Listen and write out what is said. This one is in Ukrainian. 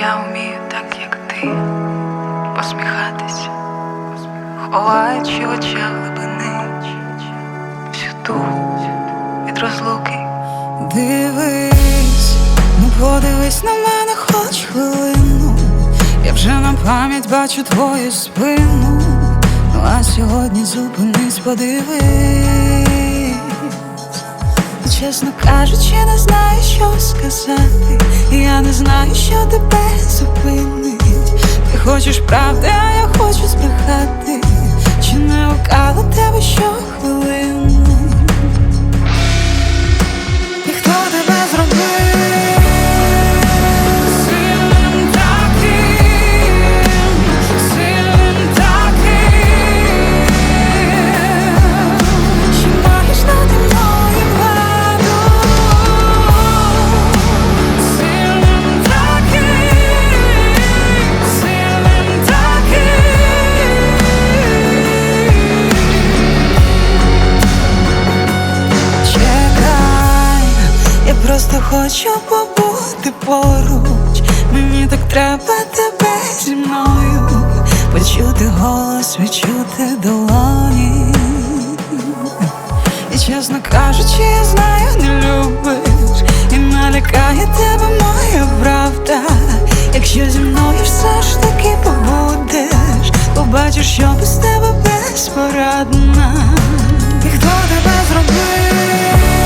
я вмію так, як ти, посміхатись, ховаючи в очах глибини всю туть від розлуки. Дивись, ну подивись на мене хоч хвилину. Я вже на пам'ять бачу твою спину. Ну а сьогодні зупинись, подивись. Чесно кажучи, не знаю, що сказати. Я не знаю, що тебе зупинить. Ти хочеш правди, а я хочу побути поруч, мені так треба тебе зі мною, почути голос, відчути долоні. І чесно кажучи, я знаю, не любиш, і налякає тебе моя правда. Якщо зі мною все ж таки побудеш, побачиш, що без тебе безпорадна, і хто тебе зробив?